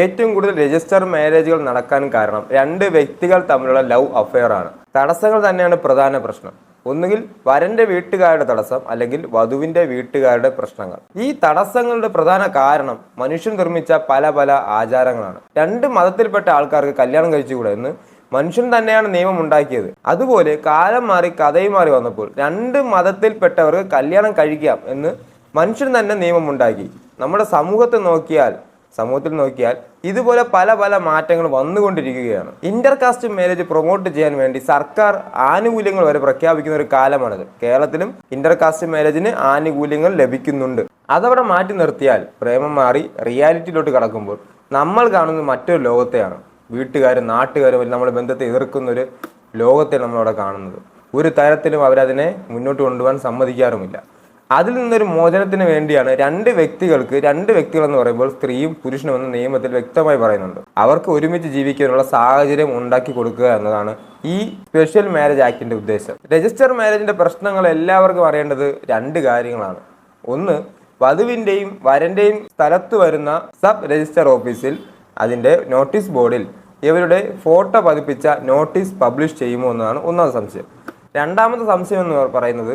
ഏറ്റവും കൂടുതൽ രജിസ്റ്റർ മാരേജുകൾ നടക്കാൻ കാരണം രണ്ട് വ്യക്തികൾ തമ്മിലുള്ള ലവ് അഫെയർ ആണ്. തടസ്സങ്ങൾ തന്നെയാണ് പ്രധാന പ്രശ്നം. ഒന്നുകിൽ വരന്റെ വീട്ടുകാരുടെ തടസ്സം അല്ലെങ്കിൽ വധുവിന്റെ വീട്ടുകാരുടെ പ്രശ്നങ്ങൾ. ഈ തടസ്സങ്ങളുടെ പ്രധാന കാരണം മനുഷ്യൻ നിർമ്മിച്ച പല പല ആചാരങ്ങളാണ്. രണ്ട് മതത്തിൽപ്പെട്ട ആൾക്കാർക്ക് കല്യാണം കഴിച്ചുകൂടെ എന്ന് മനുഷ്യൻ തന്നെയാണ് നിയമം ഉണ്ടാക്കിയത്. അതുപോലെ കാലം മാറി കഥയും മാറി വന്നപ്പോൾ രണ്ട് മതത്തിൽപ്പെട്ടവർക്ക് കല്യാണം കഴിക്കാം എന്ന് മനുഷ്യൻ തന്നെ നിയമം ഉണ്ടാക്കി. നമ്മുടെ സമൂഹത്തെ നോക്കിയാൽ സമൂഹത്തിൽ നോക്കിയാൽ ഇതുപോലെ പല പല മാറ്റങ്ങൾ വന്നുകൊണ്ടിരിക്കുകയാണ്. ഇന്റർ കാസ്റ്റ് മാരേജ് പ്രൊമോട്ട് ചെയ്യാൻ വേണ്ടി സർക്കാർ ആനുകൂല്യങ്ങൾ വരെ പ്രഖ്യാപിക്കുന്ന ഒരു കാലമാണിത്. കേരളത്തിലും ഇന്റർ കാസ്റ്റ് മാരേജിന് ആനുകൂല്യങ്ങൾ ലഭിക്കുന്നുണ്ട്. അതവിടെ മാറ്റി നിർത്തിയാൽ പ്രേമം മാറി റിയാലിറ്റിയിലോട്ട് കടക്കുമ്പോൾ നമ്മൾ കാണുന്നത് മറ്റൊരു ലോകത്തെയാണ്. വീട്ടുകാരും നാട്ടുകാരും നമ്മുടെ ബന്ധത്തെ എതിർക്കുന്ന ഒരു ലോകത്തെ നമ്മളവിടെ കാണുന്നത്. ഒരു തരത്തിലും അവരതിനെ മുന്നോട്ട് കൊണ്ടുപോകാൻ സമ്മതിക്കാറുമില്ല. അതിൽ നിന്നൊരു മോചനത്തിന് വേണ്ടിയാണ് രണ്ട് വ്യക്തികൾക്ക് രണ്ട് വ്യക്തികൾ എന്ന് പറയുമ്പോൾ സ്ത്രീയും പുരുഷനും എന്ന നിയമത്തിൽ വ്യക്തമായി പറയുന്നുണ്ട്. അവർക്ക് ഒരുമിച്ച് ജീവിക്കാനുള്ള സാഹചര്യം ഉണ്ടാക്കി കൊടുക്കുക എന്നതാണ് ഈ സ്പെഷ്യൽ മാരേജ് ആക്ടിന്റെ ഉദ്ദേശം. രജിസ്റ്റർ മാരേജിന്റെ പ്രശ്നങ്ങൾ എല്ലാവർക്കും അറിയേണ്ടത് രണ്ട് കാര്യങ്ങളാണ്. ഒന്ന് വധുവിന്റെയും വരന്റെയും സ്ഥലത്ത് വരുന്ന സബ് രജിസ്റ്റർ ഓഫീസിൽ അതിന്റെ നോട്ടീസ് ബോർഡിൽ ഇവരുടെ ഫോട്ടോ പതിപ്പിച്ച നോട്ടീസ് പബ്ലിഷ് ചെയ്യുമോ എന്നതാണ് ഒന്നാമത്തെ സംശയം. രണ്ടാമത്തെ സംശയം എന്ന് പറയുന്നത്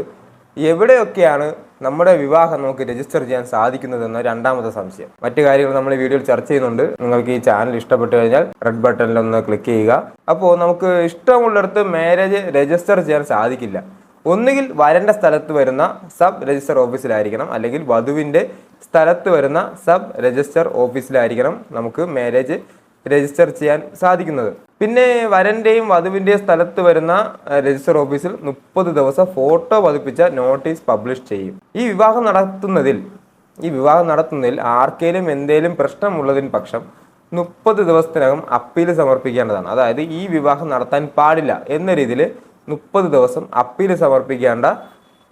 എവിടെയൊക്കെയാണ് നമ്മുടെ വിവാഹം നമുക്ക് രജിസ്റ്റർ ചെയ്യാൻ സാധിക്കുന്നതെന്ന രണ്ടാമത്തെ സംശയം. മറ്റു കാര്യങ്ങൾ നമ്മൾ ഈ വീഡിയോയിൽ ചർച്ച ചെയ്യുന്നുണ്ട്. നിങ്ങൾക്ക് ഈ ചാനൽ ഇഷ്ടപ്പെട്ടു കഴിഞ്ഞാൽ റെഡ് ബട്ടണിൽ ഒന്ന് ക്ലിക്ക് ചെയ്യുക. അപ്പോൾ നമുക്ക് ഇഷ്ടമുള്ളിടത്ത് മാരേജ് രജിസ്റ്റർ ചെയ്യാൻ സാധിക്കില്ല. ഒന്നുകിൽ വരേണ്ട സ്ഥലത്ത് വരുന്ന സബ് രജിസ്റ്റർ ഓഫീസിലായിരിക്കണം അല്ലെങ്കിൽ വധുവിന്റെ സ്ഥലത്ത് വരുന്ന സബ് രജിസ്റ്റർ ഓഫീസിലായിരിക്കണം നമുക്ക് മാരേജ് രജിസ്റ്റർ ചെയ്യാൻ സാധിക്കുന്നത്. പിന്നെ വരന്റെയും വധുവിന്റെയും സ്ഥലത്ത് വരുന്ന രജിസ്റ്റർ ഓഫീസിൽ മുപ്പത് ദിവസം ഫോട്ടോ പതിപ്പിച്ച നോട്ടീസ് പബ്ലിഷ് ചെയ്യും. ഈ വിവാഹം നടത്തുന്നതിൽ ഈ വിവാഹം നടത്തുന്നതിൽ ആർക്കേലും എന്തേലും പ്രശ്നമുള്ളതിന് പക്ഷം മുപ്പത് ദിവസത്തിനകം അപ്പീൽ സമർപ്പിക്കേണ്ടതാണ്. അതായത് ഈ വിവാഹം നടത്താൻ പാടില്ല എന്ന രീതിയിൽ മുപ്പത് ദിവസം അപ്പീൽ സമർപ്പിക്കേണ്ട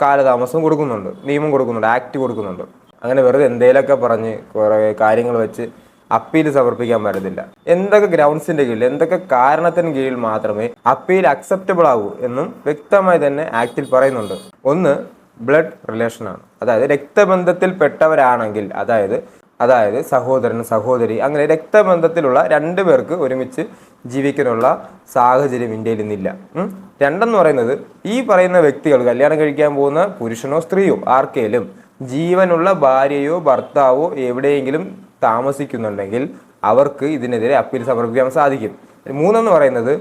കാലതാമസം കൊടുക്കുന്നുണ്ട്. നിയമം കൊടുക്കുന്നുണ്ട്. ആക്ട് കൊടുക്കുന്നുണ്ട്. അങ്ങനെ വെറുതെ എന്തേലൊക്കെ പറഞ്ഞ് കുറേ കാര്യങ്ങൾ വെച്ച് അപ്പീൽ സമർപ്പിക്കാൻ പറ്റത്തില്ല. എന്തൊക്കെ ഗ്രൗണ്ട്സിന്റെ കീഴിൽ എന്തൊക്കെ കാരണത്തിന് കീഴിൽ മാത്രമേ അപ്പീൽ അക്സെപ്റ്റബിൾ ആകൂ എന്നും വ്യക്തമായി തന്നെ ആക്ടിൽ പറയുന്നുണ്ട്. ഒന്ന് ബ്ലഡ് റിലേഷനാണ് അതായത് രക്തബന്ധത്തിൽ പെട്ടവരാണെങ്കിൽ അതായത് അതായത് സഹോദരൻ സഹോദരി അങ്ങനെ രക്തബന്ധത്തിലുള്ള രണ്ടു പേർക്ക് ഒരുമിച്ച് ജീവിക്കാനുള്ള സാഹചര്യം ഇന്ത്യയിൽ ഇന്നില്ല. രണ്ടെന്ന് പറയുന്നത് ഈ പറയുന്ന വ്യക്തികൾ കല്യാണം കഴിക്കാൻ പോകുന്ന പുരുഷനോ സ്ത്രീയോ ആർക്കേലും ജീവനുള്ള ഭാര്യയോ ഭർത്താവോ എവിടെയെങ്കിലും താമസിക്കുന്നുണ്ടെങ്കിൽ അവർക്ക് ഇതിനെതിരെ അപ്പീൽ സമർപ്പിക്കാൻ സാധിക്കും. മൂന്നെന്ന് പറയുന്നത്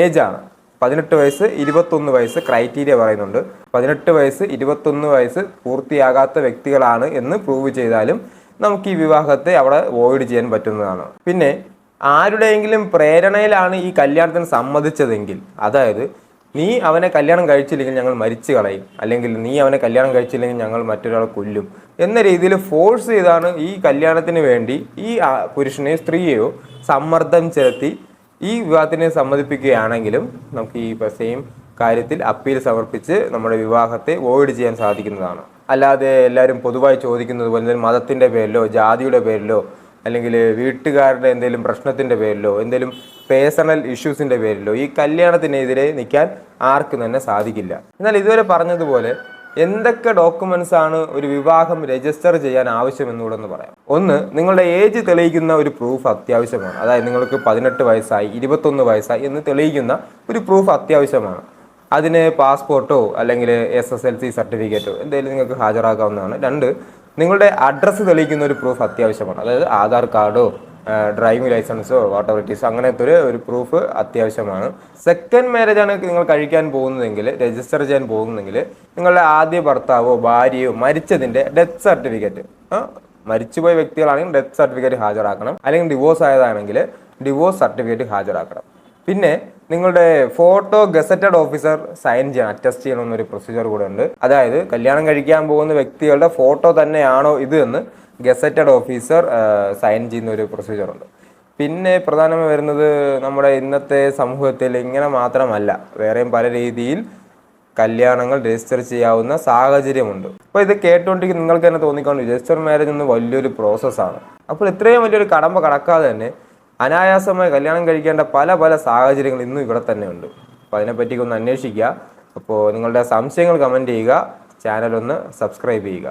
ഏജാണ്. പതിനെട്ട് വയസ്സ് ഇരുപത്തൊന്ന് വയസ്സ് ക്രൈറ്റീരിയ പറയുന്നുണ്ട്. പതിനെട്ട് വയസ്സ് ഇരുപത്തൊന്ന് വയസ്സ് പൂർത്തിയാകാത്ത വ്യക്തികളാണ് എന്ന് പ്രൂവ് ചെയ്താലും നമുക്ക് ഈ വിവാഹത്തെ അവിടെ അവോയ്ഡ് ചെയ്യാൻ പറ്റുന്നതാണ്. പിന്നെ ആരുടെയെങ്കിലും പ്രേരണയിലാണ് ഈ കല്യാണത്തിന് സമ്മതിച്ചതെങ്കിൽ അതായത് നീ അവനെ കല്യാണം കഴിച്ചില്ലെങ്കിൽ ഞങ്ങൾ മരിച്ചു കളയും. അല്ലെങ്കിൽ നീ അവനെ കല്യാണം കഴിച്ചില്ലെങ്കിൽ ഞങ്ങൾ മറ്റൊരാളെ കൊല്ലും. എന്ന രീതിയിൽ ഫോഴ്സ് ചെയ്താണ് ഈ കല്യാണത്തിന് വേണ്ടി ഈ പുരുഷനെയോ സ്ത്രീയെയോ സമ്മർദ്ദം ചെലുത്തി ഈ വിവാഹത്തിനെ സമ്മതിപ്പിക്കുകയാണെങ്കിലും നമുക്ക് ഈ സെയിം കാര്യത്തിൽ അപ്പീൽ സമർപ്പിച്ച് നമ്മുടെ വിവാഹത്തെ വോയിഡ് ചെയ്യാൻ സാധിക്കുന്നതാണ്. അല്ലാതെ എല്ലാവരും പൊതുവായി ചോദിക്കുന്നത് പോലെ മതത്തിന്റെ പേരിലോ ജാതിയുടെ പേരിലോ അല്ലെങ്കിൽ വീട്ടുകാരുടെ എന്തെങ്കിലും പ്രശ്നത്തിന്റെ പേരിലോ എന്തെങ്കിലും പേഴ്സണൽ ഇഷ്യൂസിന്റെ പേരിലോ ഈ കല്യാണത്തിനെതിരെ നിൽക്കാൻ ആർക്കും തന്നെ സാധിക്കില്ല. എന്നാൽ ഇതുവരെ പറഞ്ഞതുപോലെ എന്തൊക്കെ ഡോക്യുമെന്റ്സ് ആണ് ഒരു വിവാഹം രജിസ്റ്റർ ചെയ്യാൻ ആവശ്യമെന്നുകൂടെ ഒന്ന് പറയാം. ഒന്ന് നിങ്ങളുടെ ഏജ് തെളിയിക്കുന്ന ഒരു പ്രൂഫ് അത്യാവശ്യമാണ്. അതായത് നിങ്ങൾക്ക് പതിനെട്ട് വയസ്സായി ഇരുപത്തൊന്ന് വയസ്സായി എന്ന് തെളിയിക്കുന്ന ഒരു പ്രൂഫ് അത്യാവശ്യമാണ്. അതിന് പാസ്പോർട്ടോ അല്ലെങ്കിൽ എസ് എസ് എൽ സി സർട്ടിഫിക്കറ്റോ എന്തെങ്കിലും നിങ്ങൾക്ക് ഹാജരാക്കാവുന്നതാണ്. രണ്ട് നിങ്ങളുടെ അഡ്രസ്സ് തെളിയിക്കുന്ന ഒരു പ്രൂഫ് അത്യാവശ്യമാണ്. അതായത് ആധാർ കാർഡോ ഡ്രൈവിംഗ് ലൈസൻസോ വാട്ടർ ഇറ്റീസോ അങ്ങനത്തെ ഒരു ഒരു പ്രൂഫ് അത്യാവശ്യമാണ്. സെക്കൻഡ് മാരേജ് ആണ് നിങ്ങൾ കഴിക്കാൻ പോകുന്നതെങ്കിൽ രജിസ്റ്റർ ചെയ്യാൻ പോകുന്നതെങ്കിൽ നിങ്ങളുടെ ആദ്യ ഭർത്താവോ ഭാര്യയോ മരിച്ചതിന്റെ ഡെത്ത് സർട്ടിഫിക്കറ്റ് മരിച്ചുപോയ വ്യക്തികളാണെങ്കിൽ ഡെത്ത് സർട്ടിഫിക്കറ്റ് ഹാജരാക്കണം. അല്ലെങ്കിൽ ഡിവോഴ്സ് ആയതാണെങ്കിൽ ഡിവോഴ്സ് സർട്ടിഫിക്കറ്റ് ഹാജരാക്കണം. പിന്നെ നിങ്ങളുടെ ഫോട്ടോ ഗസറ്റഡ് ഓഫീസർ സൈൻ ചെയ്യണം അറ്റസ്റ്റ് ചെയ്യണമെന്നൊരു പ്രൊസീജിയർ കൂടെ ഉണ്ട്. അതായത് കല്യാണം കഴിക്കാൻ പോകുന്ന വ്യക്തികളുടെ ഫോട്ടോ തന്നെയാണോ ഇത് എന്ന് ഗസറ്റഡ് ഓഫീസർ സൈൻ ചെയ്യുന്ന ഒരു പ്രൊസീജിയറുണ്ട്. പിന്നെ പ്രധാനമായി വരുന്നത് നമ്മുടെ ഇന്നത്തെ സമൂഹത്തിൽ ഇങ്ങനെ മാത്രമല്ല വേറെയും പല രീതിയിൽ കല്യാണങ്ങൾ രജിസ്റ്റർ ചെയ്യാവുന്ന സാഹചര്യമുണ്ട്. അപ്പോൾ ഇത് കേട്ടുകൊണ്ടിരിക്കും നിങ്ങൾക്ക് തന്നെ തോന്നിക്കൊണ്ട് രജിസ്റ്റർ മാരേജ് എന്ന് വലിയൊരു പ്രോസസ്സാണ് അപ്പോൾ ഇത്രയും വലിയൊരു കടമ്പ കടക്കാതെ തന്നെ അനായാസമായി കല്യാണം കഴിക്കേണ്ട പല പല സാഹചര്യങ്ങൾ ഇന്നും ഇവിടെ തന്നെ ഉണ്ട്. അപ്പോൾ അതിനെപ്പറ്റി ഒന്ന് അന്വേഷിക്കുക. അപ്പോൾ നിങ്ങളുടെ സംശയങ്ങൾ കമന്റ് ചെയ്യുക. ചാനലൊന്ന് ഒന്ന് സബ്സ്ക്രൈബ് ചെയ്യുക.